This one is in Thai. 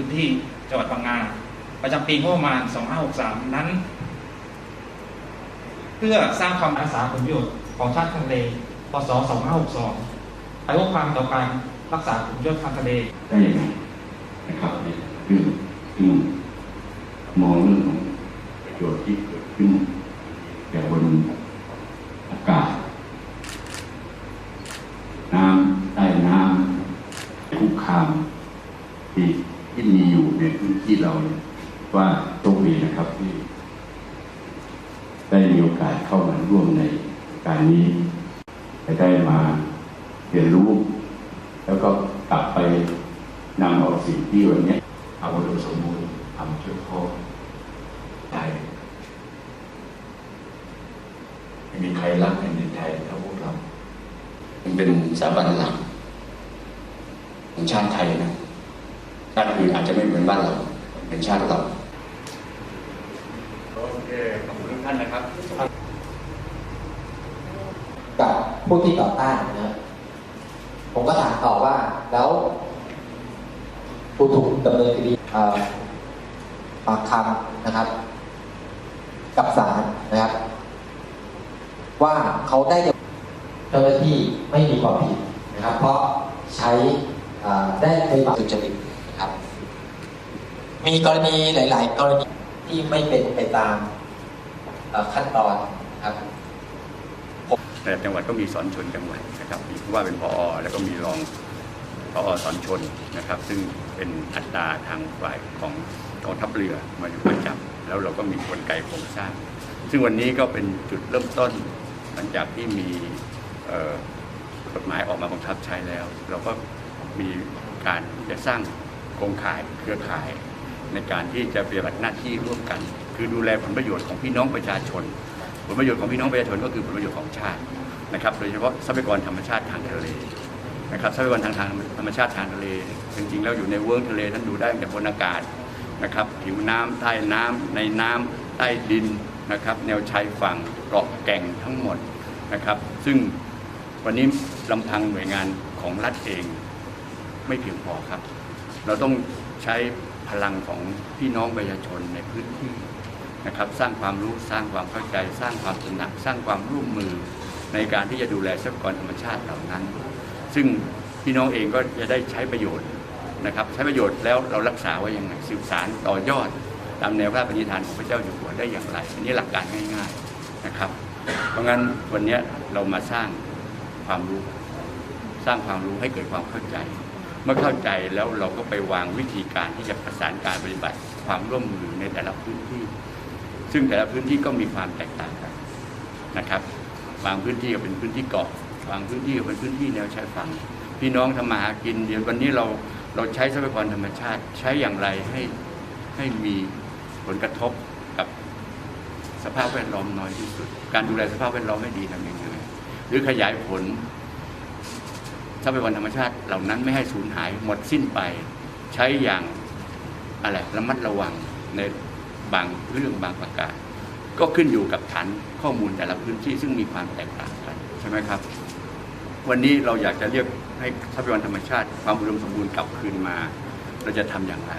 พื้นที่จังหวัดพังงาประจำปีงบประมาณ 2563 นั้น เพื่อสร้างความรักษาผลประโยชน์ของชาติทางทะเลพศ 2562อายุความต่อการรักษาผลประโยชน์ทางทะเลได้ยังไงนะครับนเรื่องซึ่งมองเรื่องของประโยชน์ที่เกิดขึ้นแก่บนอากาศน้ำใต้น้ำคุกคาม ในพื้นที่เราเนี่ยว่าโชคดีนะครับที่ได้มีโอกาสเข้ามาร่วมในการนี้ได้มาเรียนรู้ แล้วก็กลับไปนำเอาสิ่งที่วันนี้เอาอุดมสมบูรณ์ทำช่วยพ่อได้ไม่มีใครรักแผ่นดินไทยเท่าพวกเรา มันเป็นสถาบันหลักของชาติไทยนะ ชาติอื่นอาจจะไม่เหมือนบ้านเรา เป็นชาติเราโอเคขอบคุณทุกท่านนะครับ กับผู้ที่ต่อต้านนะครับผมก็ถามต่อว่าแล้วผู้ถูกดำเนินคดีเอ่อปากคำนะครับ กับศาลนะครับ ว่าเขาได้เจ้าหน้าที่ไม่มีความผิดนะครับ เพราะใช้เอ่อได้ปฏิบัติสุจริตนะครับ มีกรณีหลาย ๆ กรณีที่ไม่เป็นไปตามขั้นตอนครับแต่จังหวัดก็มีสอนชนจังหวัดนะครับมีผู้ว่าเป็นพอแล้วก็มีรองพอสอนชนนะครับ ซึ่งเป็นอัตราทางฝ่ายของกองทัพเรือมาอยู่ประจำแล้วเราก็มีกลไกโครงสร้าง ซึ่งวันนี้ก็เป็นจุดเริ่มต้นหลังจากที่มีกฎหมายออกมาบังคับใช้แล้ว เราก็มีการจะสร้างโครงข่ายเครือข่าย ในการที่จะปฏิบัติหน้าที่ร่วมกัน คือดูแลผลประโยชน์ของพี่น้องประชาชน ผลประโยชน์ของพี่น้องประชาชนก็คือผลประโยชน์ของชาตินะครับ โดยเฉพาะทรัพยากรธรรมชาติทางทะเลนะครับทรัพยากรทางทางธรรมชาติทางทะเล จริงๆแล้วอยู่ในเวิร์กทะเลท่านดูได้ตั้งแต่บนอากาศนะครับผิวน้ำใต้น้ำในน้ำใต้ดินนะครับ แนวชายฝั่งเกาะแก่งทั้งหมดนะครับ ซึ่งวันนี้ลำพังหน่วยงานของรัฐเองไม่เพียงพอครับ เราต้องใช้ พลังของพี่น้องประชาชนในพื้นที่นะครับ สร้างความรู้สร้างความเข้าใจ สร้างความตระหนัก สร้างความร่วมมือในการที่จะดูแลทรัพยากรธรรมชาติเหล่านั้น ซึ่งพี่น้องเองก็จะได้ใช้ประโยชน์นะครับ ใช้ประโยชน์แล้วเรารักษาไว้ยังไงสืบสารต่อยอดตามแนวพระปณิธานของพระเจ้าอยู่หัวได้อย่างไรอันนี้หลักการง่ายๆนะครับ เพราะงั้นวันนี้เรามาสร้างความรู้ สร้างความรู้ให้เกิดความเข้าใจ เมื่อเข้าใจแล้วเราก็ไปวางวิธีการที่จะประสานการปฏิบัติความร่วมมือในแต่ละพื้นที่ ซึ่งแต่ละพื้นที่ก็มีความแตกต่างกันนะครับบางพื้นที่ก็เป็นพื้นที่เกาะบางพื้นที่ก็เป็นพื้นที่แนวชายฝั่งพี่น้องทำมาหากินเดี๋ยววันนี้เราเราใช้ทรัพยากรธรรมชาติใช้อย่างไรให้ให้มีผลกระทบกับสภาพแวดล้อมน้อยที่สุด การดูแลสภาพแวดล้อมให้ดีทำยังไงหรือขยายผล ทรัพยากรธรรมชาติเหล่านั้นไม่ให้สูญหายหมดสิ้นไป ใช้อย่างอะไรระมัดระวังในบางเรื่องบางประการก็ขึ้นอยู่กับฐานข้อมูลแต่ละพื้นที่ซึ่งมีความแตกต่างกันใช่ไหมครับ วันนี้เราอยากจะเรียกให้ทรัพยากรธรรมชาติ ความอุดมสมบูรณ์กลับคืนมา เราจะทำอย่างไร